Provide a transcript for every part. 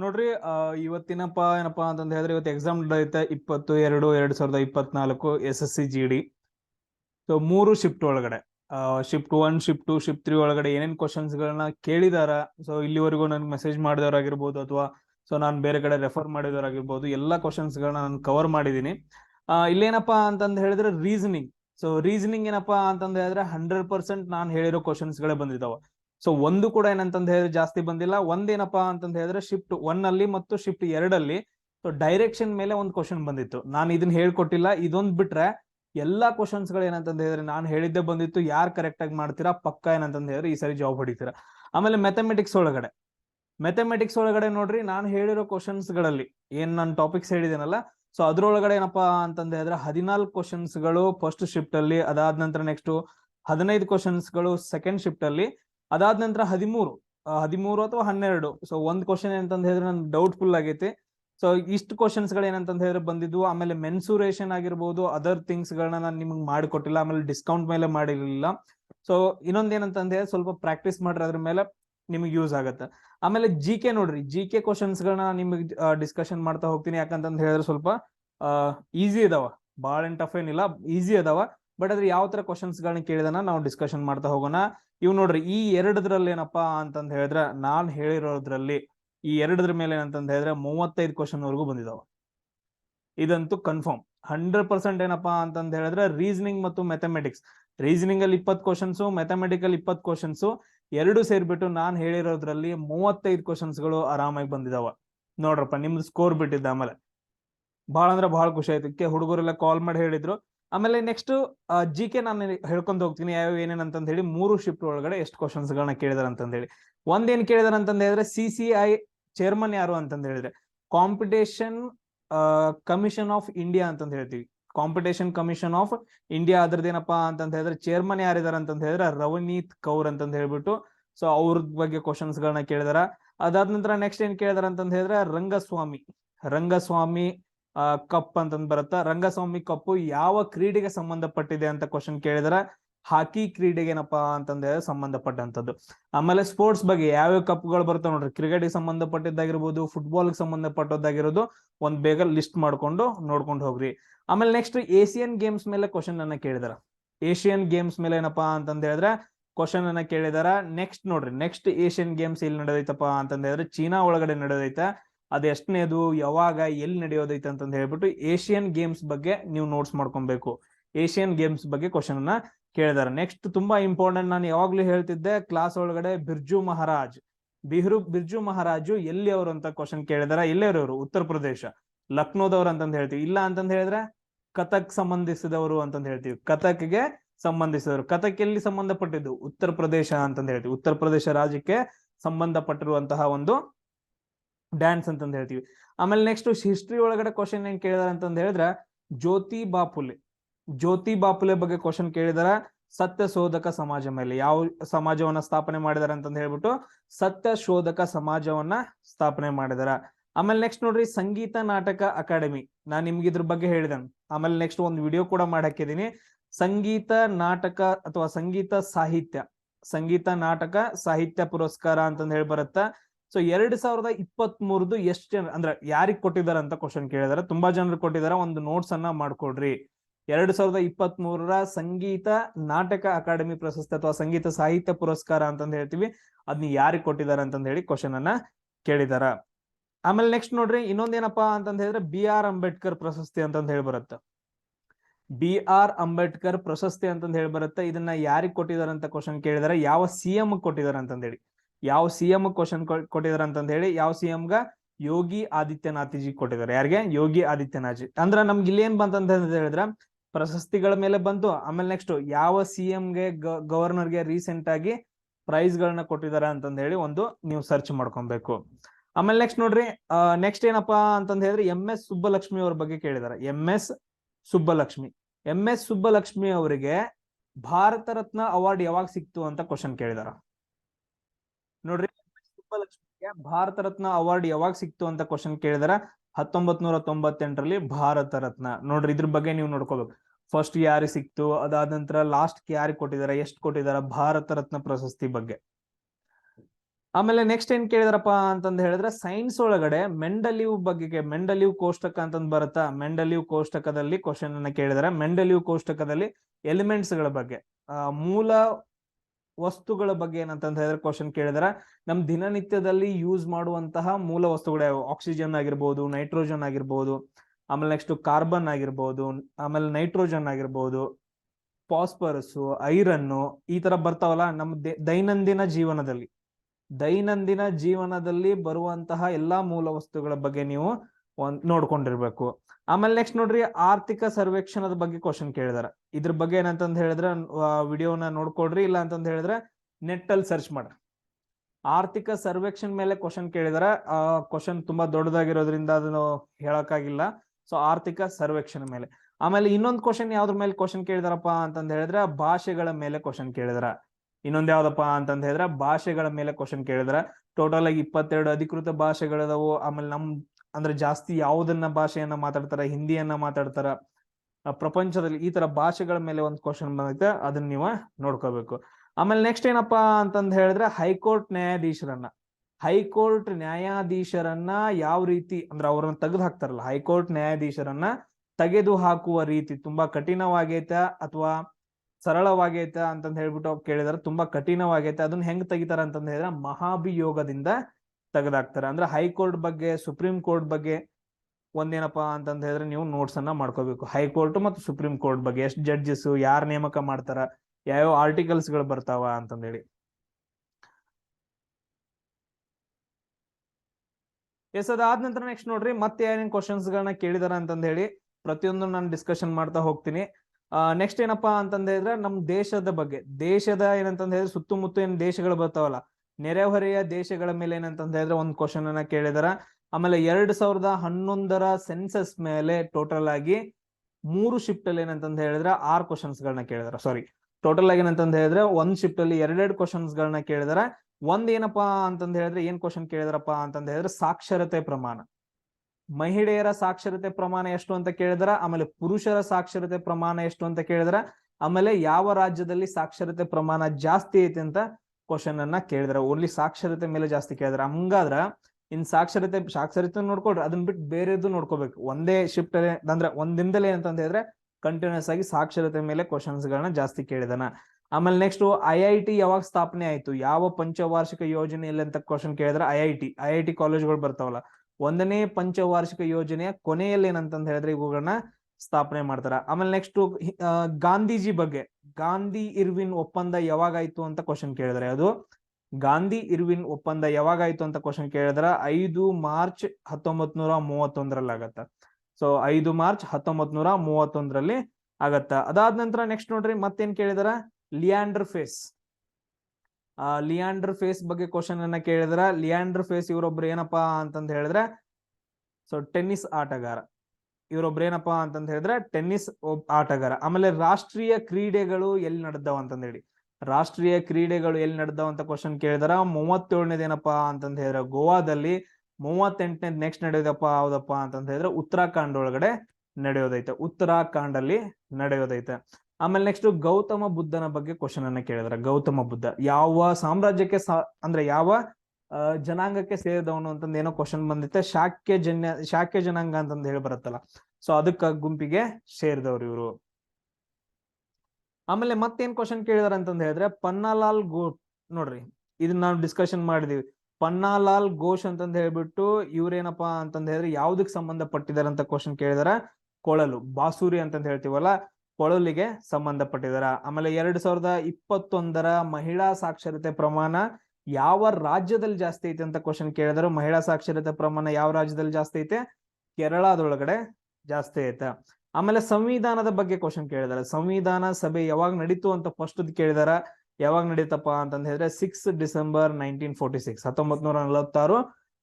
ನೋಡ್ರಿ ಇವತ್ತಿನಪ್ಪ ಏನಪ್ಪಾ ಅಂತಂದ ಹೇಳಿದ್ರೆ ಇವತ್ತು ಎಕ್ಸಾಮ್ ನಡೆಯುತ್ತೆ ಇಪ್ಪತ್ತು, ಎರಡು, ಎರಡ್ ಸಾವಿರದ ಇಪ್ಪತ್ನಾಲ್ಕು S S C G D so ಮೂರು ಶಿಫ್ಟ್ ಒಳಗಡೆ. Shift one shift two shift three ಒಳಗಡೆ ಏನೇನ್ ಕ್ವಶನ್ಸ್ ಗಳನ್ನ ಕೇಳಿದಾರ. ಸೊ ಇಲ್ಲಿವರೆಗೂ ನನ್ಗೆ ಮೆಸೇಜ್ ಮಾಡಿದವರಾಗಿರ್ಬೋದು ಅಥವಾ ಸೊ, ನಾನು ಬೇರೆ ಕಡೆ ರೆಫರ್ ಮಾಡಿದವರಾಗಿರ್ಬೋದು, ಎಲ್ಲಾ ಕ್ವಶನ್ಸ್ ಗಳನ್ನ ನಾನು ಕವರ್ ಮಾಡಿದೀನಿ. ಇಲ್ಲೇನಪ್ಪ ಅಂತಂದ್ ಹೇಳಿದ್ರೆ ರೀಸನಿಂಗ್ ಸೊ ರೀಸನಿಂಗ್ ಏನಪ್ಪಾ ಅಂತಂದ್ರೆ ಹೇಳಿದ್ರೆ ಹಂಡ್ರೆಡ್ ಪರ್ಸೆಂಟ್ ನಾನು ಹೇಳಿರೋ ಕ್ವಶನ್ಸ್ ಗಳೇ ಬಂದಿದಾವ. ಸೊ ಒಂದು ಕೂಡ ಏನಂತ ಹೇಳಿದ್ರೆ ಜಾಸ್ತಿ ಬಂದಿಲ್ಲ. ಒಂದೇನಪ್ಪಾ ಅಂತಂದ್ ಹೇಳಿದ್ರೆ ಶಿಫ್ಟ್ ಒನ್ ಅಲ್ಲಿ ಮತ್ತು ಶಿಫ್ಟ್ ಎರಡಲ್ಲಿ ಸೊ ಡೈರೆಕ್ಷನ್ ಮೇಲೆ ಒಂದು ಕ್ವಶನ್ ಬಂದಿತ್ತು. ನಾನು ಇದನ್ನ ಹೇಳ್ಕೊಟ್ಟಿಲ್ಲ. ಇದೊಂದ್ ಬಿಟ್ರೆ ಎಲ್ಲಾ ಕ್ವಶನ್ಸ್ಗಳು ಏನಂತ ಹೇಳಿದ್ರೆ ನಾನು ಹೇಳಿದ್ದೆ ಬಂದಿತ್ತು. ಯಾರು ಕರೆಕ್ಟ್ ಆಗಿ ಮಾಡ್ತೀರಾ? ಪಕ್ಕ ಏನಂತ ಹೇಳಿದ್ರೆ ಈ ಸರಿ ಜಾಬ್ ಹೊಡಿತೀರಾ. ಆಮೇಲೆ ಮೆಥಮೆಟಿಕ್ಸ್ ಒಳಗಡೆ. ಮೆಥಮೆಟಿಕ್ಸ್ ಒಳಗಡೆ ನೋಡ್ರಿ, ನಾನು ಹೇಳಿರೋ ಕ್ವಶನ್ಸ್ಗಳಲ್ಲಿ ಏನ್ ನಾನು ಟಾಪಿಕ್ಸ್ ಹೇಳಿದೇನಲ್ಲ ಸೊ ಅದ್ರೊಳಗಡೆ ಏನಪ್ಪಾ ಅಂತಂದ ಹೇಳಿದ್ರೆ ಹದಿನಾಲ್ಕು ಕ್ವಶನ್ಸ್ಗಳು ಫಸ್ಟ್ ಶಿಫ್ಟ್ ಅಲ್ಲಿ, ಅದಾದ ನಂತರ ನೆಕ್ಸ್ಟ್ ಹದಿನೈದು ಕ್ವಶನ್ಸ್ಗಳು ಸೆಕೆಂಡ್ ಶಿಫ್ಟ್ ಅಲ್ಲಿ. ಅದಾದ ನಂತರ ಹದಿಮೂರು ಹದಿಮೂರು ಅಥವಾ ಹನ್ನೆರಡು. ಸೊ ಒಂದ್ ಕ್ವಶನ್ ಏನಂತ ಹೇಳಿದ್ರೆ ನನ್ ಡೌಟ್ಫುಲ್ ಆಗೈತಿ. ಸೊ ಇಷ್ಟು ಕ್ವಶನ್ಸ್ಗಳು ಹೇಳಿದ್ರೆ ಬಂದಿದ್ವು. ಆಮೇಲೆ ಮೆನ್ಸುರೇಷನ್ ಆಗಿರ್ಬೋದು ಅದರ್ ಥಿಂಗ್ಸ್ ಗಳನ್ನ ನಾನು ನಿಮ್ಗೆ ಮಾಡಿಕೊಟ್ಟಿಲ್ಲ. ಆಮೇಲೆ ಡಿಸ್ಕೌಂಟ್ ಮೇಲೆ ಮಾಡಿರ್ಲಿಲ್ಲ. ಸೊ ಇನ್ನೊಂದ್ ಹೇಳಿದ್ರೆ ಸ್ವಲ್ಪ ಪ್ರಾಕ್ಟೀಸ್ ಮಾಡ್ರಿ ಅದ್ರ ಮೇಲೆ ನಿಮಗೆ ಯೂಸ್ ಆಗುತ್ತೆ. ಆಮೇಲೆ ಜಿ ಕೆ ನೋಡ್ರಿ. ಜಿ ಕೆ ಕ್ವಶನ್ಸ್ ಗಳನ್ನ ನಿಮಗೆ ಡಿಸ್ಕಷನ್ ಮಾಡ್ತಾ ಹೋಗ್ತೀನಿ. ಯಾಕಂತಂದ್ ಹೇಳಿದ್ರೆ ಸ್ವಲ್ಪ ಈಸಿ ಇದಾವ. ಭಾಳ ಏನ್ ಟಫ್ ಏನಿಲ್ಲ. ಈಸಿ ಅದಾವ ಬಟ್ ಅದ್ರ ಯಾವ ತರ ಕ್ವಶನ್ಸ್ ಗಳನ್ನ ಕೇಳಿದನ ನಾವು ಡಿಸ್ಕಷನ್ ಮಾಡ್ತಾ ಹೋಗೋಣ. ಇವ್ ನೋಡ್ರಿ, ಈ ಎರಡದ್ರಲ್ಲಿ ಏನಪ್ಪಾ ಅಂತಂದ್ ಹೇಳಿದ್ರೆ ನಾನ್ ಹೇಳಿರೋದ್ರಲ್ಲಿ ಈ ಎರಡದ್ರ ಮೇಲೆ ಏನಂತಂದ್ ಹೇಳಿದ್ರೆ ಮೂವತ್ತೈದು ಕ್ವಶನ್ ವರೆಗೂ ಬಂದಿದಾವ. ಇದಂತೂ ಕನ್ಫರ್ಮ್ ಹಂಡ್ರೆಡ್ ಪರ್ಸೆಂಟ್ ಏನಪ್ಪಾ ಅಂತಂದ್ ಹೇಳಿದ್ರೆ ರೀಸನಿಂಗ್ ಮತ್ತು ಮೆಥಮೆಟಿಕ್ಸ್ ರೀಸನಿಂಗ್ ಅಲ್ಲಿ ಇಪ್ಪತ್ ಕ್ವಶನ್ಸ್ ಮೆಥಮೆಟಿಕಲ್ ಇಪ್ಪತ್ ಕ್ವಶನ್ಸ್ ಎರಡು ಸೇರ್ಬಿಟ್ಟು ನಾನ್ ಹೇಳಿರೋದ್ರಲ್ಲಿ ಮೂವತ್ತೈದು ಕ್ವಶನ್ಸ್ಗಳು ಆರಾಮಾಗಿ ಬಂದಿದಾವ. ನೋಡ್ರಪ್ಪ, ನಿಮ್ದು ಸ್ಕೋರ್ ಬಿಟ್ಟಿದ್ದ ಆಮೇಲೆ. ಬಹಳ ಅಂದ್ರೆ ಬಹಳ ಖುಷಿ ಆಯ್ತು. ಹುಡುಗರೆಲ್ಲ ಕಾಲ್ ಮಾಡಿ ಹೇಳಿದ್ರು. ಆಮೇಲೆ ನೆಕ್ಸ್ಟ್ ಜಿ ಕೆ ನಾನು ಹೇಳ್ಕೊಂಡ್ ಹೋಗ್ತೀನಿ ಯಾವ ಏನೇನಂತ ಅಂತಂದ್ ಹೇಳಿ ಮೂರು ಶಿಫ್ಟ್ ಒಳಗಡೆ ಎಷ್ಟು ಕ್ವಶನ್ಸ್ ಗಳನ್ನ ಕೇಳಿದಾರ ಅಂತ ಹೇಳಿ ಒಂದೇನ್ ಕೇಳಿದಾರ ಅಂತಂದ ಹೇಳಿದ್ರೆ ಸಿ ಸಿ ಐ ಚೇರ್ಮನ್ ಯಾರು ಅಂತಂದ ಹೇಳಿದ್ರೆ ಕಾಂಪಿಟೇಷನ್ ಕಮಿಷನ್ ಆಫ್ ಇಂಡಿಯಾ ಅಂತಂದ ಹೇಳ್ತೀವಿ. ಕಾಂಪಿಟೇಷನ್ ಕಮಿಷನ್ ಆಫ್ ಇಂಡಿಯಾ ಅದ್ರದ್ದೇನಪ್ಪಾ ಅಂತಂತ ಹೇಳಿದ್ರೆ ಚೇರ್ಮನ್ ಯಾರಿದಾರ ಅಂತಂತ ಹೇಳಿದ್ರೆ ರವನೀತ್ ಕೌರ್ ಅಂತಂದ ಹೇಳ್ಬಿಟ್ಟು ಸೊ ಅವ್ರ ಬಗ್ಗೆ ಕ್ವಶನ್ಸ್ ಗಳನ್ನ ಕೇಳಿದಾರ. ಅದಾದ ನಂತರ ನೆಕ್ಸ್ಟ್ ಏನ್ ಕೇಳಿದಾರ ಅಂತಂದ ಹೇಳಿದ್ರೆ ರಂಗಸ್ವಾಮಿ. ರಂಗಸ್ವಾಮಿ ಕಪ್ ಅಂತಂದ್ ಬರುತ್ತಾ? ರಂಗಸ್ವಾಮಿ ಕಪ್ಪು ಯಾವ ಕ್ರೀಡೆಗೆ ಸಂಬಂಧಪಟ್ಟಿದೆ ಅಂತ ಕ್ವಶನ್ ಕೇಳಿದ್ರೆ. ಹಾಕಿ ಕ್ರೀಡೆಗೆ ಏನಪ್ಪಾ ಅಂತಂದ್ರೆ ಸಂಬಂಧಪಟ್ಟಂತದ್ದು ಆಮೇಲೆ ಸ್ಪೋರ್ಟ್ಸ್ ಬಗ್ಗೆ ಯಾವ್ಯಾವ ಕಪ್ಗಳು ಬರ್ತಾವೆ ನೋಡ್ರಿ. ಕ್ರಿಕೆಟ್ಗೆ ಸಂಬಂಧಪಟ್ಟಿದ್ದಾಗಿರ್ಬೋದು ಫುಟ್ಬಾಲ್ಗೆ ಸಂಬಂಧಪಟ್ಟದ್ದಾಗಿರೋದು ಒಂದ್ ಬೇಗ ಲಿಸ್ಟ್ ಮಾಡ್ಕೊಂಡು ನೋಡ್ಕೊಂಡು ಹೋಗ್ರಿ. ಆಮೇಲೆ ನೆಕ್ಸ್ಟ್ ಏಷಿಯನ್ ಗೇಮ್ಸ್ ಮೇಲೆ ಕ್ವಶನ್ ಅನ್ನ ಕೇಳಿದಾರ. ಏಷಿಯನ್ ಗೇಮ್ಸ್ ಮೇಲೆ ಏನಪ್ಪಾ ಅಂತಂದ ಹೇಳಿದ್ರೆ ಕ್ವಶನ್ ಅನ್ನ ಕೇಳಿದಾರ. ನೆಕ್ಸ್ಟ್ ನೋಡ್ರಿ ನೆಕ್ಸ್ಟ್ ಏಷ್ಯನ್ ಗೇಮ್ಸ್ ಎಲ್ಲಿ ನಡೆದೈತಪ್ಪ ಅಂತಂದ್ರೆ ಚೀನಾ ಒಳಗಡೆ ನಡೆದೈತೆ. ಅದ್ ಎಷ್ಟನೇದು ಯಾವಾಗ ಎಲ್ಲಿ ನಡೆಯೋದೈತೆ ಅಂತಂದು ಹೇಳ್ಬಿಟ್ಟು ಏಷ್ಯನ್ ಗೇಮ್ಸ್ ಬಗ್ಗೆ ನೀವು ನೋಟ್ಸ್ ಮಾಡ್ಕೊಬೇಕು. ಏಷ್ಯನ್ ಗೇಮ್ಸ್ ಬಗ್ಗೆ ಕ್ವಶನ್ ಅನ್ನ ಕೇಳಿದಾರೆ. ನೆಕ್ಸ್ಟ್ ತುಂಬಾ ಇಂಪಾರ್ಟೆಂಟ್ ನಾನು ಯಾವಾಗ್ಲೂ ಹೇಳ್ತಿದ್ದೆ ಕ್ಲಾಸ್ ಒಳಗಡೆ ಬಿರ್ಜು ಮಹಾರಾಜ್. ಬಿಹ್ರು ಬಿರ್ಜು ಮಹಾರಾಜು ಎಲ್ಲಿ ಅವರು ಅಂತ ಕ್ವಶನ್ ಕೇಳಿದಾರ? ಎಲ್ಲೇರವರು ಉತ್ತರ ಪ್ರದೇಶ. ಲಕ್ನೋದವ್ರು ಅಂತಂದು ಹೇಳ್ತೀವಿ. ಇಲ್ಲ ಅಂತಂದು ಹೇಳಿದ್ರೆ ಕಥಕ್ ಸಂಬಂಧಿಸಿದವರು ಅಂತಂದು ಹೇಳ್ತೀವಿ. ಕಥಕ್ಗೆ ಸಂಬಂಧಿಸಿದವರು. ಕಥಕ್ ಎಲ್ಲಿ ಸಂಬಂಧಪಟ್ಟಿದ್ದು? ಉತ್ತರ ಪ್ರದೇಶ ಅಂತಂದು ಹೇಳ್ತೀವಿ. ಉತ್ತರ ಪ್ರದೇಶ ರಾಜ್ಯಕ್ಕೆ ಸಂಬಂಧಪಟ್ಟಿರುವಂತಹ ಒಂದು ಡ್ಯಾನ್ಸ್ ಅಂತಂದು ಹೇಳ್ತೀವಿ. ಆಮೇಲೆ ನೆಕ್ಸ್ಟ್ ಹಿಸ್ಟ್ರಿ ಒಳಗಡೆ ಕ್ವಶನ್ ಏನ್ ಕೇಳಿದಾರೆ ಅಂತಂದು ಹೇಳಿದ್ರೆ, ಜ್ಯೋತಿ ಬಾಪುಲೆ. ಜ್ಯೋತಿ ಬಾಪುಲೆ ಬಗ್ಗೆ ಕ್ವಶನ್ ಕೇಳಿದಾರ, ಸತ್ಯ ಶೋಧಕ ಸಮಾಜ ಮೇಲೆ. ಯಾವ ಸಮಾಜವನ್ನ ಸ್ಥಾಪನೆ ಮಾಡಿದಾರೆ ಅಂತಂದು ಹೇಳ್ಬಿಟ್ಟು, ಸತ್ಯ ಶೋಧಕ ಸಮಾಜವನ್ನ ಸ್ಥಾಪನೆ ಮಾಡಿದಾರ. ಆಮೇಲೆ ನೆಕ್ಸ್ಟ್ ನೋಡ್ರಿ, ಸಂಗೀತ ನಾಟಕ ಅಕಾಡೆಮಿ. ನಾನ್ ನಿಮ್ಗೆ ಇದ್ರ ಬಗ್ಗೆ ಹೇಳಿದೆನು. ಆಮೇಲೆ ನೆಕ್ಸ್ಟ್ ಒಂದು ವಿಡಿಯೋ ಕೂಡ ಮಾಡಾಕಿದೀನಿ ಸಂಗೀತ ನಾಟಕ ಅಥವಾ ಸಂಗೀತ ಸಾಹಿತ್ಯ. ಸಂಗೀತ ನಾಟಕ ಸಾಹಿತ್ಯ ಪುರಸ್ಕಾರ ಅಂತಂದು ಹೇಳಿ ಬರುತ್ತ. ಸೊ ಎರಡ್ ಸಾವಿರದ ಇಪ್ಪತ್ತ್ ಮೂರದು ಎಷ್ಟು ಜನ, ಅಂದ್ರೆ ಯಾರಿಗ್ ಕೊಟ್ಟಿದ್ದಾರೆ ಅಂತ ಕ್ವಶನ್ ಕೇಳಿದಾರೆ. ತುಂಬಾ ಜನರು ಕೊಟ್ಟಿದ್ದಾರೆ. ಒಂದು ನೋಟ್ಸ್ ಅನ್ನ ಮಾಡ್ಕೊಡ್ರಿ. ಎರಡ್ ಸಾವಿರದ ಇಪ್ಪತ್ತ್ ಮೂರರ ಸಂಗೀತ ನಾಟಕ ಅಕಾಡೆಮಿ ಪ್ರಶಸ್ತಿ ಅಥವಾ ಸಂಗೀತ ಸಾಹಿತ್ಯ ಪುರಸ್ಕಾರ ಅಂತಂದ ಹೇಳ್ತೀವಿ. ಅದನ್ನ ಯಾರಿಗ್ ಕೊಟ್ಟಿದ್ದಾರೆ ಅಂತಂದ ಹೇಳಿ ಕ್ವಶನ್ ಅನ್ನ ಕೇಳಿದಾರ. ಆಮೇಲೆ ನೆಕ್ಸ್ಟ್ ನೋಡ್ರಿ, ಇನ್ನೊಂದೇನಪ್ಪಾ ಅಂತಂದ್ ಹೇಳಿದ್ರೆ ಬಿ ಆರ್ ಅಂಬೇಡ್ಕರ್ ಪ್ರಶಸ್ತಿ ಅಂತಂದ್ ಹೇಳಿ ಬರುತ್ತೆ. ಬಿ ಆರ್ ಅಂಬೇಡ್ಕರ್ ಪ್ರಶಸ್ತಿ ಅಂತಂದ್ ಹೇಳಿ ಬರುತ್ತೆ. ಇದನ್ನ ಯಾರಿಗ್ ಕೊಟ್ಟಿದ್ದಾರೆ ಅಂತ ಕ್ವಶನ್ ಕೇಳಿದಾರೆ. ಯಾವ ಸಿ ಎಂ ಕೊಟ್ಟಿದ್ದಾರೆ ಅಂತಂದ್ ಹೇಳಿ. ಯಾವ ಸಿ ಎಂ ಕ್ವಶನ್ ಕೊಟ್ಟಿದಾರ ಅಂತಂದ ಹೇಳಿ ಯಾವ ಸಿ ಗ ಯೋಗಿ ಆದಿತ್ಯನಾಥ್ ಜಿ ಕೊಟ್ಟಿದ್ದಾರೆ ಯಾರಿಗೆ? ಯೋಗಿ ಆದಿತ್ಯನಾಥ್ ಜಿ ಅಂದ್ರ ನಮ್ಗೆ ಇಲ್ಲಿ ಏನ್ ಬಂತಂತ ಹೇಳಿದ್ರ, ಪ್ರಶಸ್ತಿಗಳ ಮೇಲೆ ಬಂತು, ಆಮೇಲೆ ನೆಕ್ಸ್ಟ್ ಯಾವ ಸಿ ಗೆ ಗವರ್ನರ್ಗೆ ರೀಸೆಂಟ್ ಆಗಿ ಪ್ರೈಸ್ ಗಳನ್ನ ಕೊಟ್ಟಿದ್ದಾರೆ ಅಂತಂದ ಹೇಳಿ ಒಂದು ನೀವು ಸರ್ಚ್ ಮಾಡ್ಕೊಬೇಕು. ಆಮೇಲೆ ನೆಕ್ಸ್ಟ್ ನೋಡ್ರಿ ನೆಕ್ಸ್ಟ್ ಏನಪ್ಪಾ ಅಂತಂದ ಹೇಳಿದ್ರೆ ಎಂ ಎಸ್ ಸುಬ್ಬಲಕ್ಷ್ಮಿ ಅವ್ರ ಬಗ್ಗೆ ಕೇಳಿದಾರೆ. M S Subbalakshmi. M S Subbalakshmi ಅವರಿಗೆ ಭಾರತ ರತ್ನ ಅವಾರ್ಡ್ ಯಾವಾಗ ಸಿಕ್ತು ಅಂತ ಕ್ವಶನ್ ಕೇಳಿದಾರ. ನೋಡ್ರಿ ಸುಬ್ಬಲಕ್ಷ್ಮಿಗೆ ಭಾರತ ರತ್ನ ಅವಾರ್ಡ್ ಯಾವಾಗ ಸಿಕ್ತು ಅಂತ ಕ್ವಶನ್ ಕೇಳಿದಾರ ಹತ್ತೊಂಬತ್ ನೂರ ತೊಂಬತ್ತೆಂಟರಲ್ಲಿ ಭಾರತ ರತ್ನ. ನೋಡ್ರಿ, ಇದ್ರ ಬಗ್ಗೆ ನೀವು ನೋಡ್ಕೋಬೇಕು. ಫಸ್ಟ್ ಯಾರಿಗೆ ಸಿಕ್ತು, ಅದಾದ ನಂತರ ಲಾಸ್ಟ್ ಯಾರಿಗೆ ಕೊಟ್ಟಿದಾರ ಎಷ್ಟು ಕೊಟ್ಟಿದಾರ ಭಾರತ ರತ್ನ ಪ್ರಶಸ್ತಿ ಬಗ್ಗೆ. ಆಮೇಲೆ ನೆಕ್ಸ್ಟ್ ಏನ್ ಕೇಳಿದಾರಪ್ಪ ಅಂತಂದ್ ಹೇಳಿದ್ರೆ ಸೈನ್ಸ್ ಒಳಗಡೆ ಮೆಂಡಲಿವ್ ಬಗ್ಗೆ ಮೆಂಡಲಿವ್ ಕೋಷ್ಟಕ ಅಂತಂದ್ ಬರುತ್ತಾ? ಮೆಂಡಲಿವ್ ಕೋಷ್ಟಕದಲ್ಲಿ ಕ್ವಶನ್ ಅನ್ನ ಕೇಳಿದಾರೆ. ಮೆಂಡಲಿವ್ ಕೋಷ್ಟಕದಲ್ಲಿ ಎಲಿಮೆಂಟ್ಸ್ಗಳ ಬಗ್ಗೆ ಮೂಲ ವಸ್ತುಗಳ ಬಗ್ಗೆ ಏನಂತಂತ ಹೇಳಿದ್ರೆ ಕ್ವಶನ್ ಕೇಳಿದ್ರೆ. ನಮ್ ದಿನನಿತ್ಯದಲ್ಲಿ ಯೂಸ್ ಮಾಡುವಂತಹ ಮೂಲ ವಸ್ತುಗಳು ಆಕ್ಸಿಜನ್ ಆಗಿರ್ಬೋದು ನೈಟ್ರೋಜನ್ ಆಗಿರ್ಬೋದು, ಆಮೇಲೆ ನೆಕ್ಸ್ಟ್ ಕಾರ್ಬನ್ ಆಗಿರ್ಬೋದು, ಆಮೇಲೆ ನೈಟ್ರೋಜನ್ ಆಗಿರ್ಬೋದು ಫಾಸ್ಫರಸ್ ಐರನ್ನು ಈ ತರ ಬರ್ತಾವಲ್ಲ ನಮ್ಮ ದೈನಂದಿನ ಜೀವನದಲ್ಲಿ. ದೈನಂದಿನ ಜೀವನದಲ್ಲಿ ಬರುವಂತಹ ಎಲ್ಲಾ ಮೂಲ ವಸ್ತುಗಳ ಬಗ್ಗೆ ನೀವು ಒಂದ್ ನೋಡ್ಕೊಂಡಿರ್ಬೇಕು. ಆಮೇಲೆ ನೆಕ್ಸ್ಟ್ ನೋಡ್ರಿ ಆರ್ಥಿಕ ಸರ್ವೇಕ್ಷಣದ ಬಗ್ಗೆ ಕ್ವಶನ್ ಕೇಳಿದಾರೆ. ಇದ್ರ ಬಗ್ಗೆ ಏನಂತಂದ್ ಹೇಳಿದ್ರೆ ವಿಡಿಯೋನ ನೋಡ್ಕೊಡ್ರಿ ಇಲ್ಲ ಅಂತಂದ್ ಹೇಳಿದ್ರೆ ನೆಟ್ ಅಲ್ಲಿ ಸರ್ಚ್ ಮಾಡ್ರಿ ಆರ್ಥಿಕ ಸರ್ವೇಕ್ಷಣ ಮೇಲೆ ಕ್ವಶನ್ ಕೇಳಿದಾರೆ. ಆ ಕ್ವಶನ್ ತುಂಬಾ ದೊಡ್ಡದಾಗಿರೋದ್ರಿಂದ ಅದನ್ನು ಹೇಳಕ್ಕಾಗಿಲ್ಲ. ಸೊ ಆರ್ಥಿಕ ಸರ್ವೇಕ್ಷಣ ಮೇಲೆ. ಆಮೇಲೆ ಇನ್ನೊಂದು ಕ್ವಶನ್ ಯಾವ್ದ್ರ ಮೇಲೆ ಕ್ವಶನ್ ಕೇಳಿದಾರಪ್ಪ ಅಂತಂದ್ ಹೇಳಿದ್ರೆ, ಭಾಷೆಗಳ ಮೇಲೆ ಕ್ವಶನ್ ಕೇಳಿದಾರ. ಇನ್ನೊಂದ್ ಯಾವ್ದಪ್ಪ ಅಂತಂದ್ ಹೇಳಿದ್ರೆ, ಭಾಷೆಗಳ ಮೇಲೆ ಕ್ವಶನ್ ಕೇಳಿದಾರ. ಟೋಟಲ್ ಆಗಿ ಇಪ್ಪತ್ತೆರಡು ಅಧಿಕೃತ ಭಾಷೆಗಳಿದಾವು. ಆಮೇಲೆ ನಮ್ ಅಂದ್ರೆ ಜಾಸ್ತಿ ಯಾವುದನ್ನ ಭಾಷೆಯನ್ನ ಮಾತಾಡ್ತಾರ, ಹಿಂದಿಯನ್ನ ಮಾತಾಡ್ತಾರ ಪ್ರಪಂಚದಲ್ಲಿ ಈ ತರ ಭಾಷೆಗಳ ಮೇಲೆ ಒಂದು ಕ್ವಶನ್ ಬಂದೈತೆ, ಅದನ್ನ ನೀವು ನೋಡ್ಕೋಬೇಕು. ಆಮೇಲೆ ನೆಕ್ಸ್ಟ್ ಏನಪ್ಪಾ ಅಂತಂದ್ ಹೇಳಿದ್ರೆ ಹೈಕೋರ್ಟ್ ನ್ಯಾಯಾಧೀಶರನ್ನ. ಹೈಕೋರ್ಟ್ ನ್ಯಾಯಾಧೀಶರನ್ನ ಯಾವ ರೀತಿ, ಅಂದ್ರೆ ಅವ್ರನ್ನ ತೆಗೆದು ಹಾಕ್ತಾರಲ್ಲ, ಹೈಕೋರ್ಟ್ ನ್ಯಾಯಾಧೀಶರನ್ನ ತೆಗೆದು ಹಾಕುವ ರೀತಿ ತುಂಬಾ ಕಠಿಣವಾಗೈತೆ ಅಥವಾ ಸರಳವಾಗೈತೆ ಅಂತಂದ ಹೇಳ್ಬಿಟ್ಟು ಕೇಳಿದಾರೆ, ತುಂಬಾ ಕಠಿಣವಾಗೈತೆ, ಅದನ್ನ ಹೆಂಗ್ ತೆಗಿತಾರ ಅಂತಂದ್ ಹೇಳಿದ್ರೆ ಮಹಾಭಿಯೋಗದಿಂದ ತೆಗೆದಾಕ್ತಾರೆ. ಅಂದ್ರೆ ಹೈಕೋರ್ಟ್ ಬಗ್ಗೆ, ಸುಪ್ರೀಂ ಕೋರ್ಟ್ ಬಗ್ಗೆ ಒಂದೇನಪ್ಪಾ ಅಂತಂದ ಹೇಳಿದ್ರೆ ನೀವು ನೋಟ್ಸ್ ಅನ್ನ ಮಾಡ್ಕೋಬೇಕು. ಹೈಕೋರ್ಟ್ ಮತ್ತು ಸುಪ್ರೀಂ ಕೋರ್ಟ್ ಬಗ್ಗೆ ಎಷ್ಟು ಜಡ್ಜಸ್ ಯಾರ್ ನೇಮಕ ಮಾಡ್ತಾರ, ಯಾವ್ಯಾವ ಆರ್ಟಿಕಲ್ಸ್ಗಳು ಬರ್ತಾವ ಅಂತಂದೇಳಿ ಎಸ್ ಅದಾದ ನಂತರ ನೆಕ್ಸ್ಟ್ ನೋಡ್ರಿ, ಮತ್ತೆ ಏನೇನು ಕ್ವಶನ್ಸ್ ಗಳನ್ನ ಕೇಳಿದಾರ ಅಂತಂದ ಹೇಳಿ ಪ್ರತಿಯೊಂದು ನಾನು ಡಿಸ್ಕಷನ್ ಮಾಡ್ತಾ ಹೋಗ್ತೀನಿ. ನೆಕ್ಸ್ಟ್ ಏನಪ್ಪಾ ಅಂತಂದ ಹೇಳಿದ್ರೆ ನಮ್ಮ ದೇಶದ ಬಗ್ಗೆ, ದೇಶದ ಏನಂತಂದ ಹೇಳಿದ್ರೆ ಸುತ್ತಮುತ್ತ ಏನ್ ದೇಶಗಳು ಬರ್ತಾವಲ್ಲ ನೆರೆಹೊರೆಯ ದೇಶಗಳ ಮೇಲೆ ಏನಂತ ಹೇಳಿದ್ರೆ ಒಂದು ಕ್ವಶನ್ ಅನ್ನ ಕೇಳಿದಾರ. ಆಮೇಲೆ ಎರಡ್ ಸಾವಿರದ ಹನ್ನೊಂದರ ಸೆನ್ಸಸ್ ಮೇಲೆ ಟೋಟಲ್ ಆಗಿ ಮೂರು ಶಿಫ್ಟ್ ಅಲ್ಲಿ ಏನಂತ ಹೇಳಿದ್ರೆ ಆರ್ ಕ್ವಶನ್ಸ್ ಗಳನ್ನ ಕೇಳಿದಾರ. ಸಾರಿ ಟೋಟಲ್ ಆಗಿ ಏನಂತಂದ ಹೇಳಿದ್ರೆ ಒಂದ್ ಶಿಫ್ಟ್ ಅಲ್ಲಿ ಎರಡೆರಡು ಕ್ವಶನ್ಸ್ ಗಳನ್ನ ಕೇಳಿದಾರ. ಒಂದ್ ಏನಪ್ಪಾ ಅಂತಂದ ಹೇಳಿದ್ರೆ ಏನ್ ಕ್ವಶನ್ ಕೇಳಿದಾರಪ್ಪ ಅಂತಂದ ಹೇಳಿದ್ರೆ ಸಾಕ್ಷರತೆ ಪ್ರಮಾಣ. ಮಹಿಳೆಯರ ಸಾಕ್ಷರತೆ ಪ್ರಮಾಣ ಎಷ್ಟು ಅಂತ ಕೇಳಿದಾರ. ಆಮೇಲೆ ಪುರುಷರ ಸಾಕ್ಷರತೆ ಪ್ರಮಾಣ ಎಷ್ಟು ಅಂತ ಕೇಳಿದಾರ. ಆಮೇಲೆ ಯಾವ ರಾಜ್ಯದಲ್ಲಿ ಸಾಕ್ಷರತೆ ಪ್ರಮಾಣ ಜಾಸ್ತಿ ಐತೆ ಅಂತ ಕ್ವಶನ್ ಅನ್ನ ಕೇಳಿದ್ರೆ, ಓನ್ಲಿ ಸಾಕ್ಷರತೆ ಮೇಲೆ ಜಾಸ್ತಿ ಕೇಳಿದ್ರೆ, ಹಂಗಾದ್ರ ಇನ್ ಸಾಕ್ಷರತೆ ಸಾಕ್ಷರತೆ ನೋಡ್ಕೊಡ್ರಿ ಅದನ್ನ ಬಿಟ್ಟು ಬೇರೆದು ನೋಡ್ಕೋಬೇಕು. ಒಂದೇ ಶಿಫ್ಟ್ ಅಂದ್ರೆ ಒಂದ್ ದಿನದಲ್ಲಿ ಏನಂತ ಹೇಳಿದ್ರೆ ಕಂಟಿನ್ಯೂಸ್ ಆಗಿ ಸಾಕ್ಷರತೆ ಮೇಲೆ ಕ್ವಶನ್ಸ್ ಗಳನ್ನ ಜಾಸ್ತಿ ಕೇಳಿದಾನ. ಆಮೇಲೆ ನೆಕ್ಸ್ಟ್ ಐ ಐ ಟಿ ಯಾವಾಗ ಸ್ಥಾಪನೆ ಆಯ್ತು? ಯಾವ ಪಂಚವಾರ್ಷಿಕ ಯೋಜನೆಯಲ್ಲಿ ಅಂತ ಕ್ವಶನ್ ಕೇಳಿದ್ರೆ I I T I I T ಕಾಲೇಜ್ಗಳು ಬರ್ತಾವಲ್ಲ. ಒಂದನೇ ಪಂಚವಾರ್ಷಿಕ ಯೋಜನೆಯ ಕೊನೆಯಲ್ಲಿ ಏನಂತಂದ್ ಹೇಳಿದ್ರೆ ಇವುಗಳನ್ನ ಸ್ಥಾಪನೆ ಮಾಡ್ತಾರ. ಆಮೇಲೆ ನೆಕ್ಸ್ಟ್ ಗಾಂಧೀಜಿ ಬಗ್ಗೆ. ಗಾಂಧಿ ಇರ್ವಿನ್ ಒಪ್ಪಂದ ಯಾವಾಗಾಯ್ತು ಅಂತ ಕ್ವಶನ್ ಕೇಳಿದ್ರೆ. ಅದು ಗಾಂಧಿ ಇರ್ವಿನ್ ಒಪ್ಪಂದ ಯಾವಾಗಾಯ್ತು ಅಂತ ಕ್ವಶನ್ ಕೇಳಿದ್ರ. ಐದು ಮಾರ್ಚ್ ಹತ್ತೊಂಬತ್ ನೂರ ಮೂವತ್ತೊಂದರಲ್ಲಿ ಆಗತ್ತ. ಸೊ ಐದು ಮಾರ್ಚ್ ಹತ್ತೊಂಬತ್ ನೂರ ಮೂವತ್ತೊಂದರಲ್ಲಿ ಆಗತ್ತ. ಅದಾದ ನಂತರ ನೆಕ್ಸ್ಟ್ ನೋಡ್ರಿ ಮತ್ತೇನ್ ಕೇಳಿದಾರ? ಲಿಯಾಂಡರ್ ಫೇಸ್. ಆ, ಲಿಯಾಂಡರ್ ಫೇಸ್ ಬಗ್ಗೆ ಕ್ವಶನ್ ಅನ್ನ ಕೇಳಿದ್ರ. ಲಿಯಾಂಡರ್ ಫೇಸ್ ಇವರೊಬ್ರು ಏನಪ್ಪಾ ಅಂತಂದ್ ಹೇಳಿದ್ರೆ ಸೊ ಟೆನ್ನಿಸ್ ಆಟಗಾರ. ಇವರೊಬ್ರು ಏನಪ್ಪಾ ಅಂತಂದ್ ಹೇಳಿದ್ರೆ ಟೆನ್ನಿಸ್ ಆಟಗಾರ. ಆಮೇಲೆ ರಾಷ್ಟ್ರೀಯ ಕ್ರೀಡೆಗಳು ಎಲ್ಲಿ ನಡೆದವ ಅಂತಂದ್ ಹೇಳಿ. ರಾಷ್ಟ್ರೀಯ ಕ್ರೀಡೆಗಳು ಎಲ್ಲಿ ನಡೆದವ ಅಂತ ಕ್ವಶನ್ ಕೇಳಿದಾರ. ಮೂವತ್ತೇಳನೇದೇನಪ್ಪಾ ಅಂತಂದ್ ಹೇಳಿದ್ರೆ ಗೋವಾದಲ್ಲಿ ಮೂವತ್ತೆಂಟನೇದು ನೆಕ್ಸ್ಟ್ ನಡೆಯೋದಪ್ಪ ಯಾವ್ದಪ್ಪ ಅಂತಂದ್ ಹೇಳಿದ್ರೆ ಉತ್ತರಾಖಂಡ್ ಒಳಗಡೆ ನಡೆಯೋದೈತೆ. ಉತ್ತರಾಖಂಡ್ ಅಲ್ಲಿ ನಡೆಯೋದೈತೆ. ಆಮೇಲೆ ನೆಕ್ಸ್ಟ್ ಗೌತಮ ಬುದ್ಧನ ಬಗ್ಗೆ ಕ್ವಶನ್ ಅನ್ನ ಕೇಳಿದ್ರ. ಗೌತಮ ಬುದ್ಧ ಯಾವ ಸಾಮ್ರಾಜ್ಯಕ್ಕೆ ಅಂದ್ರೆ ಯಾವ ಜನಾಂಗಕ್ಕೆ ಸೇರಿದವನು ಅಂತಂದ ಏನೋ ಕ್ವಶನ್ ಬಂದಿತ್ತೆ. ಶಾಕ್ಯ ಜನ್ಯ, ಶಾಕ್ಯ ಜನಾಂಗ ಅಂತಂದು ಹೇಳಿ ಬರುತ್ತಲ್ಲ. ಸೊ ಅದಕ್ಕ ಗುಂಪಿಗೆ ಸೇರಿದವ್ರು ಇವರು. ಆಮೇಲೆ ಮತ್ತೇನ್ ಕ್ವಶನ್ ಕೇಳಿದಾರೆ ಅಂತಂದ ಹೇಳಿದ್ರೆ, ಪನ್ನಾಲಾಲ್ ಗೋ, ನೋಡ್ರಿ ಇದನ್ನ ನಾವು ಡಿಸ್ಕಷನ್ ಮಾಡಿದೀವಿ. ಪನ್ನಾಲಾಲ್ ಘೋಷ್ ಅಂತಂದ ಹೇಳ್ಬಿಟ್ಟು ಇವ್ರೇನಪ್ಪಾ ಅಂತಂದ ಹೇಳಿದ್ರೆ, ಯಾವ್ದಕ್ ಸಂಬಂಧಪಟ್ಟಿದ್ದಾರೆ ಅಂತ ಕ್ವಶನ್ ಕೇಳಿದಾರ? ಕೊಳಲು, ಬಾಸೂರಿ ಅಂತಂದ ಹೇಳ್ತೀವಲ್ಲ, ಕೊಳಲಿಗೆ ಸಂಬಂಧಪಟ್ಟಿದಾರ. ಆಮೇಲೆ ಎರಡ್ ಸಾವಿರದ ಇಪ್ಪತ್ತೊಂದರ ಮಹಿಳಾ ಸಾಕ್ಷರತೆ ಪ್ರಮಾಣ ಯಾವ ರಾಜ್ಯದಲ್ಲಿ ಜಾಸ್ತಿ ಐತೆ ಅಂತ ಕ್ವಶನ್ ಕೇಳಿದ್ರು, ಮಹಿಳಾ ಸಾಕ್ಷರತೆ ಪ್ರಮಾಣ ಯಾವ ರಾಜ್ಯದಲ್ಲಿ ಜಾಸ್ತಿ ಐತೆ? ಕೇರಳದೊಳಗಡೆ ಜಾಸ್ತಿ ಐತೆ. ಆಮೇಲೆ ಸಂವಿಧಾನದ ಬಗ್ಗೆ ಕ್ವಶನ್ ಕೇಳಿದಾರೆ. ಸಂವಿಧಾನ ಸಭೆ ಯಾವಾಗ ನಡೀತು ಅಂತ ಫಸ್ಟ್ ಕೇಳಿದಾರ. ಯಾವಾಗ ನಡೀತಪ್ಪ ಅಂತಂದ ಹೇಳಿದ್ರೆ six December nineteen forty six ಹತ್ತೊಂಬತ್ ನೂರ ನಲವತ್ತಾರು.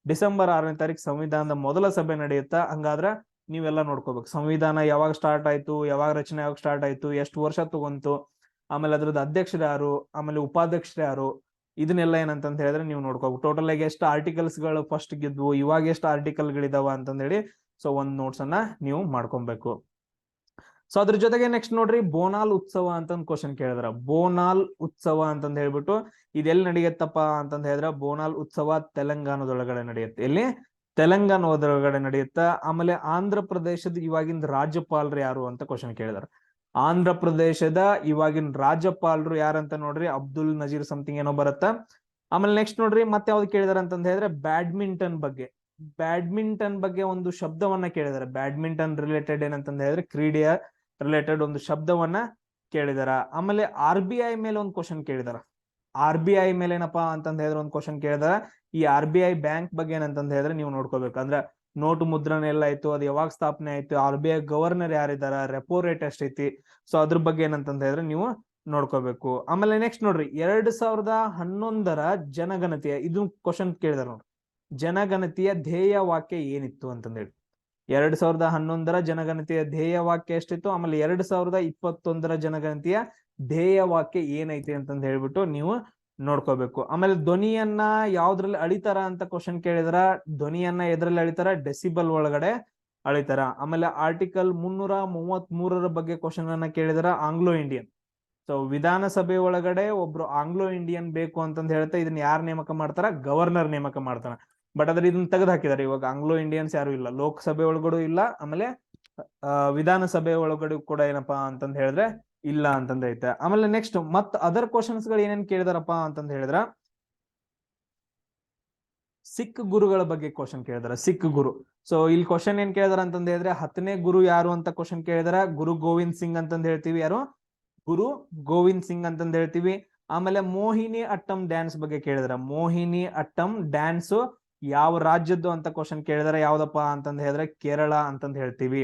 ಡಿಸೆಂಬರ್ ಆರನೇ ತಾರೀಕು ಸಂವಿಧಾನದ ಮೊದಲ ಸಭೆ ನಡೆಯುತ್ತಾ? ಹಂಗಾದ್ರ ನೀವೆಲ್ಲ ನೋಡ್ಕೋಬೇಕು. ಸಂವಿಧಾನ ಯಾವಾಗ ಸ್ಟಾರ್ಟ್ ಆಯ್ತು, ಯಾವಾಗ ರಚನೆ ಯಾವಾಗ ಸ್ಟಾರ್ಟ್ ಆಯ್ತು, ಎಷ್ಟು ವರ್ಷ ತಗೊಂತು? ಆಮೇಲೆ ಅದ್ರದ್ದು ಅಧ್ಯಕ್ಷರು ಯಾರು? ಆಮೇಲೆ ಉಪಾಧ್ಯಕ್ಷರು ಯಾರು? ಇದನ್ನೆಲ್ಲ ಏನಂತಂತ ಹೇಳಿದ್ರೆ ನೀವು ನೋಡ್ಕೋಬೇಕು ಟೋಟಲ್ ಆಗಿ ಎಷ್ಟು ಆರ್ಟಿಕಲ್ಸ್ಗಳು ಫಸ್ಟ್ ಗೆದ್ವು, ಇವಾಗ ಎಷ್ಟು ಆರ್ಟಿಕಲ್ ಗಳಿದಾವ ಅಂತಂದೇಳಿ ಸೊ ಒಂದ್ ನೋಟ್ಸ್ ಅನ್ನ ನೀವು ಮಾಡ್ಕೊಬೇಕು. ಸೊ ಅದ್ರ ಜೊತೆಗೆ ನೆಕ್ಸ್ಟ್ ನೋಡ್ರಿ, ಬೋನಾಲ್ ಉತ್ಸವ ಅಂತ ಒಂದು ಕ್ವಶನ್ ಕೇಳಿದ್ರ. ಬೋನಾಲ್ ಉತ್ಸವ ಅಂತಂದ್ ಹೇಳ್ಬಿಟ್ಟು ಇದೆಲ್ಲಿ ನಡೆಯುತ್ತಪ್ಪ ಅಂತಂದ್ ಹೇಳಿದ್ರ, ಬೋನಾಲ್ ಉತ್ಸವ ತೆಲಂಗಾಣದೊಳಗಡೆ ನಡೆಯುತ್ತೆ. ಎಲ್ಲಿ? ತೆಲಂಗಾಣದೊಳಗಡೆ ನಡೆಯುತ್ತ. ಆಮೇಲೆ ಆಂಧ್ರ ಪ್ರದೇಶದ ಇವಾಗಿನ ರಾಜ್ಯಪಾಲರು ಯಾರು ಅಂತ ಕ್ವಶನ್ ಕೇಳಿದಾರೆ. ಆಂಧ್ರ ಪ್ರದೇಶದ ಇವಾಗಿನ ರಾಜ್ಯಪಾಲರು ಯಾರಂತ ನೋಡ್ರಿ? ಅಬ್ದುಲ್ ನಜೀರ್ ಸಮಥಿಂಗ್ ಏನೋ ಬರುತ್ತ. ಆಮೇಲೆ ನೆಕ್ಸ್ಟ್ ನೋಡ್ರಿ, ಮತ್ತೆ ಯಾವ್ದು ಕೇಳಿದಾರೆ ಅಂತಂದ ಹೇಳಿದ್ರೆ ಬ್ಯಾಡ್ಮಿಂಟನ್ ಬಗ್ಗೆ. ಬ್ಯಾಡ್ಮಿಂಟನ್ ಬಗ್ಗೆ ಒಂದು ಶಬ್ದವನ್ನ ಕೇಳಿದಾರೆ. ಬ್ಯಾಡ್ಮಿಂಟನ್ ರಿಲೇಟೆಡ್ ಏನಂತಂದ್ ಹೇಳಿದ್ರೆ ಕ್ರೀಡೆಯ ರಿಲೇಟೆಡ್ ಒಂದು ಶಬ್ದವನ್ನ ಕೇಳಿದಾರ. ಆಮೇಲೆ ಆರ್ ಬಿ ಐ ಮೇಲೆ ಒಂದು ಕ್ವಶನ್ ಕೇಳಿದಾರ. ಆರ್ ಬಿ ಐ ಮೇಲೆ ಏನಪ್ಪಾ ಅಂತಂದ್ ಹೇಳಿದ್ರೆ ಒಂದು ಕ್ವಶನ್ ಕೇಳಿದಾರ. ಈ ಆರ್ ಬಿ ಐ ಬ್ಯಾಂಕ್ ಬಗ್ಗೆ ಏನಂತಂದ್ ಹೇಳಿದ್ರೆ ನೀವು ನೋಡ್ಕೋಬೇಕು. ಅಂದ್ರೆ ನೋಟು ಮುದ್ರಣ ಎಲ್ಲ ಆಯ್ತು, ಅದು ಯಾವಾಗ ಸ್ಥಾಪನೆ ಆಯ್ತು, ಆರ್ ಬಿ ಐ ಗವರ್ನರ್ ಯಾರಿದಾರ ರೆಪೋ ರೇಟ್ ಎಷ್ಟೈತಿ? ಸೊ ಅದ್ರ ಬಗ್ಗೆ ಏನಂತಂತ ಹೇಳಿದ್ರೆ ನೀವು ನೋಡ್ಕೋಬೇಕು. ಆಮೇಲೆ ನೆಕ್ಸ್ಟ್ ನೋಡ್ರಿ, ಎರಡ್ ಸಾವಿರದ ಹನ್ನೊಂದರ ಜನಗಣತಿಯ ಇದು ಕ್ವಶನ್ ಕೇಳಿದಾರ ನೋಡ್ರಿ. ಜನಗಣತಿಯ ಧ್ಯೇಯ ವಾಕ್ಯ ಏನಿತ್ತು ಅಂತಂದೇಳಿ. ಎರಡ್ ಸಾವಿರದ ಹನ್ನೊಂದರ ಜನಗಣತಿಯ ಧ್ಯೇಯ ವಾಕ್ಯ ಎಷ್ಟಿತ್ತು? ಆಮೇಲೆ ಎರಡ್ ಸಾವಿರದ ಇಪ್ಪತ್ತೊಂದರ ಜನಗಣತಿಯ ಧ್ಯೇಯ ವಾಕ್ಯ ಏನೈತಿ ಅಂತಂದ ಹೇಳ್ಬಿಟ್ಟು ನೀವು ನೋಡ್ಕೋಬೇಕು. ಆಮೇಲೆ ಧ್ವನಿಯನ್ನ ಯಾವ್ದ್ರಲ್ಲಿ ಅಳಿತಾರ ಅಂತ ಕ್ವಶನ್ ಕೇಳಿದ್ರ, ಧ್ವನಿಯನ್ನ ಎದ್ರಲ್ಲಿ ಅಳಿತಾರ? ಡೆಸಿಬಲ್ ಒಳಗಡೆ ಅಳಿತಾರ. ಆಮೇಲೆ ಆರ್ಟಿಕಲ್ ಮುನ್ನೂರ ಮೂವತ್ ಮೂರರ ಬಗ್ಗೆ ಕ್ವಶನ್ ಅನ್ನ ಕೇಳಿದ್ರ ಆಂಗ್ಲೋ ಇಂಡಿಯನ್ ಸೊ ವಿಧಾನಸಭೆ ಒಳಗಡೆ ಒಬ್ರು ಆಂಗ್ಲೋ ಇಂಡಿಯನ್ ಬೇಕು ಅಂತಂದ್ ಹೇಳ್ತಾ ಇದನ್ನ ಯಾರು ನೇಮಕ ಮಾಡ್ತಾರ? ಗವರ್ನರ್ ನೇಮಕ ಮಾಡ್ತಾರ. ಬಟ್ ಅದ್ರ ಇದನ್ನ ತೆಗೆದು ಹಾಕಿದಾರೆ. ಇವಾಗ ಆಂಗ್ಲೋ ಇಂಡಿಯನ್ಸ್ ಯಾರು ಇಲ್ಲ. ಲೋಕಸಭೆ ಒಳಗಡೆ ಇಲ್ಲ. ಆಮೇಲೆ ವಿಧಾನಸಭೆ ಒಳಗಡೆ ಕೂಡ ಏನಪ್ಪಾ ಅಂತಂದ್ ಹೇಳಿದ್ರೆ ಇಲ್ಲ ಅಂತಂದ್ರೆ ಐತೆ. ಆಮೇಲೆ ನೆಕ್ಸ್ಟ್ ಮತ್ ಅದರ್ ಕ್ವಶನ್ಸ್ಗಳು ಏನೇನ್ ಕೇಳಿದಾರಪ್ಪ ಅಂತಂದ ಹೇಳಿದ್ರ, ಸಿಖ್ ಗುರುಗಳ ಬಗ್ಗೆ ಕ್ವಶನ್ ಕೇಳಿದಾರ, ಸಿಖ್ ಗುರು. ಸೊ ಇಲ್ಲಿ ಕ್ವಶನ್ ಏನ್ ಕೇಳಿದಾರ ಅಂತಂದ ಹೇಳಿದ್ರೆ, ಹತ್ತನೇ ಗುರು ಯಾರು ಅಂತ ಕ್ವಶನ್ ಕೇಳಿದಾರ, ಗುರು ಗೋವಿಂದ್ ಸಿಂಗ್ ಅಂತಂದ ಹೇಳ್ತೀವಿ ಯಾರು? ಗುರು ಗೋವಿಂದ್ ಸಿಂಗ್ ಅಂತಂದ ಹೇಳ್ತೀವಿ. ಆಮೇಲೆ ಮೋಹಿನಿ ಅಟ್ಟಂ ಡ್ಯಾನ್ಸ್ ಬಗ್ಗೆ ಕೇಳಿದಾರ. ಮೋಹಿನಿ ಅಟ್ಟಂ ಡ್ಯಾನ್ಸ್ ಯಾವ ರಾಜ್ಯದ್ದು ಅಂತ ಕ್ವಶನ್ ಕೇಳಿದಾರ, ಯಾವ್ದಪ್ಪ ಅಂತಂದ ಹೇಳಿದ್ರೆ ಕೇರಳ ಅಂತಂದ ಹೇಳ್ತೀವಿ.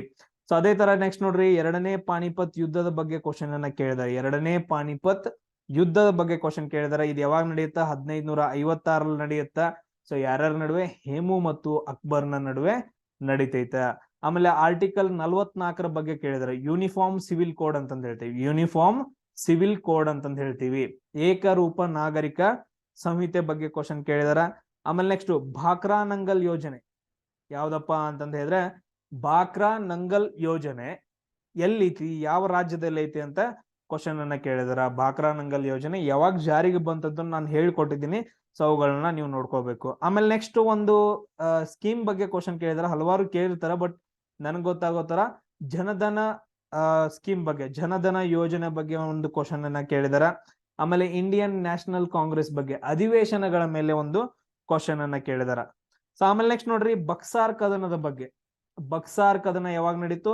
ಸೊ ಅದೇ ತರ ನೆಕ್ಸ್ಟ್ ನೋಡ್ರಿ, ಎರಡನೇ ಪಾಣಿಪತ್ ಯುದ್ಧದ ಬಗ್ಗೆ ಕ್ವಶನ್ ಅನ್ನ ಕೇಳಿದಾರೆ. ಎರಡನೇ ಪಾಣಿಪತ್ ಯುದ್ಧದ ಬಗ್ಗೆ ಕ್ವಶನ್ ಕೇಳಿದಾರೆ. ಇದು ಯಾವಾಗ ನಡೆಯುತ್ತಾ? ಹದಿನೈದ್ ನೂರ ಐವತ್ತಾರಲ್ಲಿ ನಡೆಯುತ್ತಾ? ಸೊ ಯಾರ್ಯಾರ ನಡುವೆ? ಹೇಮು ಮತ್ತು ಅಕ್ಬರ್ನ ನಡುವೆ ನಡೀತೈತ. ಆಮೇಲೆ ಆರ್ಟಿಕಲ್ ನಲ್ವತ್ನಾಲ್ಕರ ಬಗ್ಗೆ ಕೇಳಿದಾರೆ. ಯೂನಿಫಾರ್ಮ್ ಸಿವಿಲ್ ಕೋಡ್ ಅಂತಂದ್ ಹೇಳ್ತೀವಿ. ಯೂನಿಫಾರ್ಮ್ ಸಿವಿಲ್ ಕೋಡ್ ಅಂತಂದ್ ಹೇಳ್ತೀವಿ. ಏಕರೂಪ ನಾಗರಿಕ ಸಂಹಿತೆ ಬಗ್ಗೆ ಕ್ವಶನ್ ಕೇಳಿದಾರ. ಆಮೇಲೆ ನೆಕ್ಸ್ಟ್ ಭಾಕ್ರಾ ನಂಗಲ್ ಯೋಜನೆ. ಯಾವ್ದಪ್ಪ ಅಂತಂದ ಹೇಳಿದ್ರೆ ಬಾಕ್ರಾ ನಂಗಲ್ ಯೋಜನೆ ಎಲ್ಲೈತಿ ಯಾವ ರಾಜ್ಯದಲ್ಲಿ ಐತಿ ಅಂತ ಕ್ವಶನ್ ಅನ್ನ ಕೇಳಿದಾರ. ಬಾಕ್ರಾ ನಂಗಲ್ ಯೋಜನೆ ಯಾವಾಗ ಜಾರಿಗೆ ಬಂತದ್ದು ನಾನು ಹೇಳ್ಕೊಟ್ಟಿದ್ದೀನಿ. ಸೊ ಅವುಗಳನ್ನ ನೀವು ನೋಡ್ಕೋಬೇಕು. ಆಮೇಲೆ ನೆಕ್ಸ್ಟ್ ಒಂದು ಸ್ಕೀಮ್ ಬಗ್ಗೆ ಕ್ವಶನ್ ಕೇಳಿದಾರೆ. ಹಲವಾರು ಕೇಳಿರ್ತಾರ ಬಟ್ ನನ್ಗೆ ಗೊತ್ತಾಗೋ ತರ ಜನಧನ ಸ್ಕೀಮ್ ಬಗ್ಗೆ, ಜನಧನ ಯೋಜನೆ ಬಗ್ಗೆ ಒಂದು ಕ್ವಶನ್ ಅನ್ನ ಕೇಳಿದಾರ. ಆಮೇಲೆ ಇಂಡಿಯನ್ ನ್ಯಾಷನಲ್ ಕಾಂಗ್ರೆಸ್ ಬಗ್ಗೆ ಅಧಿವೇಶನಗಳ ಮೇಲೆ ಒಂದು ಕ್ವಶನ್ ಅನ್ನ ಕೇಳಿದಾರ. ಸೊ ಆಮೇಲೆ ನೆಕ್ಸ್ಟ್ ನೋಡ್ರಿ, ಬಕ್ಸಾರ್ ಕದನದ ಬಗ್ಗೆ. ಬಕ್ಸಾರ್ ಕದನ ಯಾವಾಗ ನಡೀತು?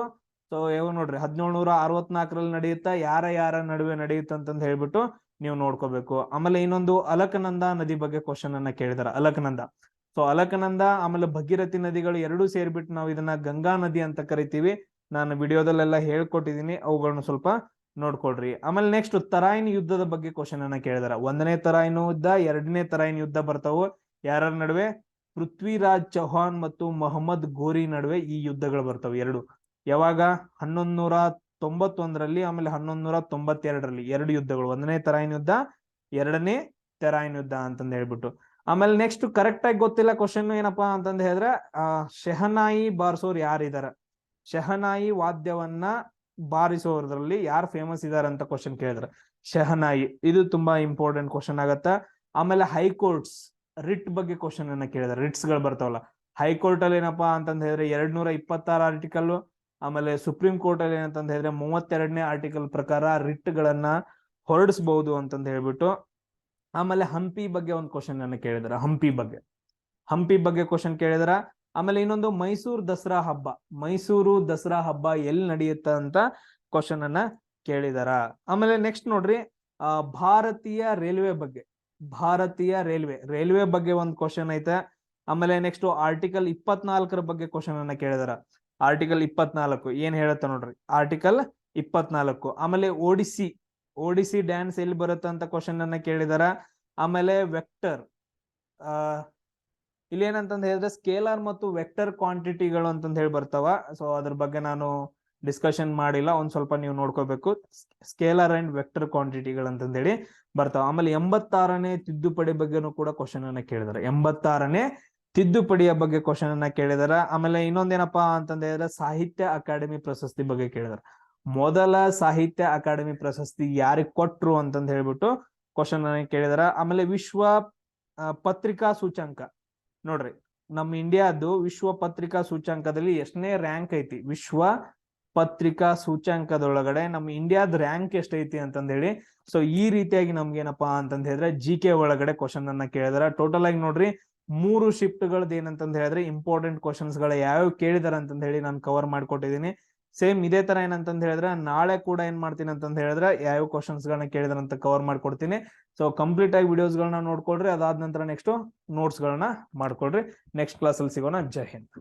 ಸೊ ಯಾವ ನೋಡ್ರಿ, ಹದಿನೇಳ್ನೂರ ಅರವತ್ನಾಲ್ಕರಲ್ಲಿ ನಡೆಯುತ್ತಾ, ಯಾರ ಯಾರ ನಡುವೆ ನಡೆಯುತ್ತೆ ಅಂತಂದ್ ಹೇಳ್ಬಿಟ್ಟು ನೀವು ನೋಡ್ಕೋಬೇಕು. ಆಮೇಲೆ ಇನ್ನೊಂದು ಅಲಕನಂದ ನದಿ ಬಗ್ಗೆ ಕ್ವಶನ್ ಅನ್ನ ಕೇಳಿದಾರ, ಅಲಕನಂದ. ಸೊ ಅಲಕನಂದ, ಆಮೇಲೆ ಭಗೀರಥಿ ನದಿಗಳು ಎರಡೂ ಸೇರ್ಬಿಟ್ಟು ನಾವು ಇದನ್ನ ಗಂಗಾ ನದಿ ಅಂತ ಕರಿತೀವಿ. ನಾನು ವಿಡಿಯೋದಲ್ಲೆಲ್ಲ ಹೇಳ್ಕೊಟ್ಟಿದೀನಿ ಅವುಗಳನ್ನ ಸ್ವಲ್ಪ ನೋಡ್ಕೊಳ್ರಿ. ಆಮೇಲೆ ನೆಕ್ಸ್ಟ್ ತರಾಯಿನ ಯುದ್ಧದ ಬಗ್ಗೆ ಕ್ವಶನ್ ಅನ್ನ ಕೇಳಿದಾರ. ಒಂದನೇ ತರಾಯಿನ ಯುದ್ಧ, ಎರಡನೇ ತರಾಯಿನ ಯುದ್ಧ ಬರ್ತಾವು. ಯಾರ ನಡುವೆ? ಪೃಥ್ವಿರಾಜ್ ಚೌಹಾನ್ ಮತ್ತು ಮೊಹಮ್ಮದ್ ಗೋರಿ ನಡುವೆ ಈ ಯುದ್ಧಗಳು ಬರ್ತವೆ. ಎರಡು. ಯಾವಾಗ? ಹನ್ನೊಂದ್ ನೂರ ತೊಂಬತ್ತೊಂದರಲ್ಲಿ, ಆಮೇಲೆ ಹನ್ನೊಂದ್ ನೂರ ತೊಂಬತ್ತೆರಡರಲ್ಲಿ. ಎರಡು ಯುದ್ಧಗಳು. ಒಂದನೇ ತರಾಯಿನ ಯುದ್ಧ, ಎರಡನೇ ತೆರಾಯಿನ ಯುದ್ಧ ಅಂತಂದು ಹೇಳ್ಬಿಟ್ಟು. ಆಮೇಲೆ ನೆಕ್ಸ್ಟ್ ಕರೆಕ್ಟ್ ಆಗಿ ಗೊತ್ತಿಲ್ಲ ಕ್ವಶನ್ ಏನಪ್ಪಾ ಅಂತಂದ ಹೇಳಿದ್ರೆ ಶೆಹನಾಯಿ ಬಾರಿಸೋರು ಯಾರಿದಾರ? ಶೆಹನಾಯಿ ವಾದ್ಯವನ್ನ ಬಾರಿಸೋದ್ರಲ್ಲಿ ಯಾರು ಫೇಮಸ್ ಇದಾರೆ ಅಂತ ಕ್ವಶನ್ ಕೇಳಿದ್ರ. ಶೆಹನಾಯಿ. ಇದು ತುಂಬಾ ಇಂಪಾರ್ಟೆಂಟ್ ಕ್ವಶನ್ ಆಗತ್ತ. ಆಮೇಲೆ ಹೈಕೋರ್ಟ್ಸ್ ರಿಟ್ ಬಗ್ಗೆ ಕ್ವಶನ್ ಅನ್ನ ಕೇಳಿದಾರೆ ರಿಟ್ಸ್ಗಳು ಬರ್ತಾವಲ್ಲ. ಹೈಕೋರ್ಟ್ ಅಲ್ಲಿ ಏನಪ್ಪಾ ಅಂತಂದ ಹೇಳಿದ್ರೆ ಎರಡ್ ನೂರ ಇಪ್ಪತ್ತಾರು ಆರ್ಟಿಕಲ್ ಆಮೇಲೆ ಸುಪ್ರೀಂ ಕೋರ್ಟ್ ಅಲ್ಲಿ ಏನಂತಂದ ಹೇಳಿದ್ರೆ ಮೂವತ್ತೆರಡನೇ ಆರ್ಟಿಕಲ್ ಪ್ರಕಾರ ರಿಟ್ ಗಳನ್ನ ಹೊರಡಿಸಬಹುದು ಅಂತಂದ ಹೇಳ್ಬಿಟ್ಟು, ಆಮೇಲೆ ಹಂಪಿ ಬಗ್ಗೆ ಒಂದು ಕ್ವಶನ್ ಅನ್ನ ಕೇಳಿದಾರ. ಹಂಪಿ ಬಗ್ಗೆ. ಹಂಪಿ ಬಗ್ಗೆ ಕ್ವಶನ್ ಕೇಳಿದಾರ. ಆಮೇಲೆ ಇನ್ನೊಂದು ಮೈಸೂರು ದಸರಾ ಹಬ್ಬ. ಮೈಸೂರು ದಸರಾ ಹಬ್ಬ ಎಲ್ಲಿ ನಡೆಯುತ್ತ ಅಂತ ಕ್ವಶನ್ ಅನ್ನ ಕೇಳಿದಾರ. ಆಮೇಲೆ ನೆಕ್ಸ್ಟ್ ನೋಡ್ರಿ ಭಾರತೀಯ ರೈಲ್ವೆ ಬಗ್ಗೆ. ಭಾರತೀಯ ರೈಲ್ವೆ ರೈಲ್ವೆ ಬಗ್ಗೆ ಒಂದು ಕ್ವಶನ್ ಐತೆ. ಆಮೇಲೆ ನೆಕ್ಸ್ಟ್ ಆರ್ಟಿಕಲ್ ಇಪ್ಪತ್ನಾಲ್ಕರ ಬಗ್ಗೆ ಕ್ವಶನ್ ಅನ್ನ ಕೇಳಿದಾರ. ಆರ್ಟಿಕಲ್ ಇಪ್ಪತ್ನಾಲ್ಕು, ಏನ್ ಹೇಳುತ್ತೆ ನೋಡ್ರಿ? ಆರ್ಟಿಕಲ್ ಇಪ್ಪತ್ನಾಲ್ಕು. ಆಮೇಲೆ ಓಡಿಸಿ ಓಡಿಸಿ ಡ್ಯಾನ್ಸ್ ಎಲ್ಲಿ ಬರುತ್ತೆ ಅಂತ ಕ್ವಶನ್ ಅನ್ನ ಕೇಳಿದಾರ. ಆಮೇಲೆ ವೆಕ್ಟರ್ ಆ ಇಲ್ಲಿ ಏನಂತಂದ್ ಹೇಳಿದ್ರೆ ಸ್ಕೇಲಾರ್ ಮತ್ತು ವೆಕ್ಟರ್ ಕ್ವಾಂಟಿಟಿಗಳು ಅಂತಂದ್ ಹೇಳಿ ಬರ್ತಾವ. ಸೊ ಅದ್ರ ಬಗ್ಗೆ ನಾನು ಡಿಸ್ಕಷನ್ ಮಾಡಿಲ್ಲ, ಒಂದ್ ಸ್ವಲ್ಪ ನೀವು ನೋಡ್ಕೋಬೇಕು. ಸ್ಕೇಲರ್ ಅಂಡ್ ವೆಕ್ಟರ್ ಕ್ವಾಂಟಿಟಿಗಳು ಅಂತಂದ ಹೇಳಿ ಬರ್ತಾವ. ಆಮೇಲೆ ಎಂಬತ್ತಾರನೇ ತಿದ್ದುಪಡಿ ಬಗ್ಗೆನೂ ಕೂಡ ಕ್ವಶನ್ ಅನ್ನ ಕೇಳಿದಾರೆ. ಎಂಬತ್ತಾರನೇ ತಿದ್ದುಪಡಿಯ ಬಗ್ಗೆ ಕ್ವಶನ್ ಅನ್ನ ಕೇಳಿದಾರ. ಆಮೇಲೆ ಇನ್ನೊಂದೇನಪ್ಪಾ ಅಂತಂದ್ರೆ ಸಾಹಿತ್ಯ ಅಕಾಡೆಮಿ ಪ್ರಶಸ್ತಿ ಬಗ್ಗೆ ಕೇಳಿದಾರೆ. ಮೊದಲ ಸಾಹಿತ್ಯ ಅಕಾಡೆಮಿ ಪ್ರಶಸ್ತಿ ಯಾರಿಗ್ ಕೊಟ್ರು ಅಂತಂದ ಹೇಳ್ಬಿಟ್ಟು ಕ್ವಶನ್ ಕೇಳಿದಾರ. ಆಮೇಲೆ ವಿಶ್ವ ಪತ್ರಿಕಾ ಸೂಚ್ಯಂಕ. ನೋಡ್ರಿ ನಮ್ಮ ಇಂಡಿಯಾದು ವಿಶ್ವ ಪತ್ರಿಕಾ ಸೂಚ್ಯಂಕದಲ್ಲಿ ಎಷ್ಟನೇ ರ್ಯಾಂಕ್ ಐತಿ? ವಿಶ್ವ ಪತ್ರಿಕಾ ಸೂಚ್ಯಾಂಕದೊಳಗಡೆ ನಮ್ಮ ಇಂಡಿಯಾದ ರ್ಯಾಂಕ್ ಎಷ್ಟೈತಿ ಅಂತಂದೇಳಿ, ಸೊ ಈ ರೀತಿಯಾಗಿ ನಮ್ಗೆ ಏನಪ್ಪಾ ಹೇಳಿದ್ರೆ ಜಿ ಕೆ ಒಳಗಡೆ ಕ್ವಶನ್ ಅನ್ನ ಕೇಳಿದಾರ. ಟೋಟಲ್ ಆಗಿ ನೋಡ್ರಿ, ಮೂರು ಶಿಫ್ಟ್ ಗಳದ್ ಏನಂತಂದ್ ಹೇಳಿದ್ರೆ ಇಂಪಾರ್ಟೆಂಟ್ ಕ್ವಶನ್ಸ್ಗಳ ಯಾವ್ಯಾವ ಕೇಳಿದಾರ ಅಂತ ಹೇಳಿ ನಾನು ಕವರ್ ಮಾಡ್ಕೊಟ್ಟಿದ್ದೀನಿ ಸೇಮ್ ಇದೇ ತರ ಏನಂತಂದ ಹೇಳಿದ್ರೆ ನಾಳೆ ಕೂಡ ಏನ್ ಮಾಡ್ತೀನಿ ಅಂತಂದ ಹೇಳಿದ್ರೆ ಯಾವ ಕ್ವಶನ್ಸ್ ಗಳನ್ನ ಕೇಳಿದಾರ ಅಂತ ಕವರ್ ಮಾಡ್ಕೊಡ್ತೀನಿ. ಸೊ ಕಂಪ್ಲೀಟ್ ಆಗಿ ವಿಡಿಯೋಸ್ ಗಳನ್ನ ನೋಡ್ಕೊಳ್ರಿ, ಅದಾದ ನಂತರ ನೆಕ್ಸ್ಟ್ ನೋಟ್ಸ್ ಗಳನ್ನ ಮಾಡ್ಕೊಳ್ರಿ. ನೆಕ್ಸ್ಟ್ ಕ್ಲಾಸ್ ಅಲ್ಲಿ ಸಿಗೋಣ. ಜೈ ಹಿಂದ್.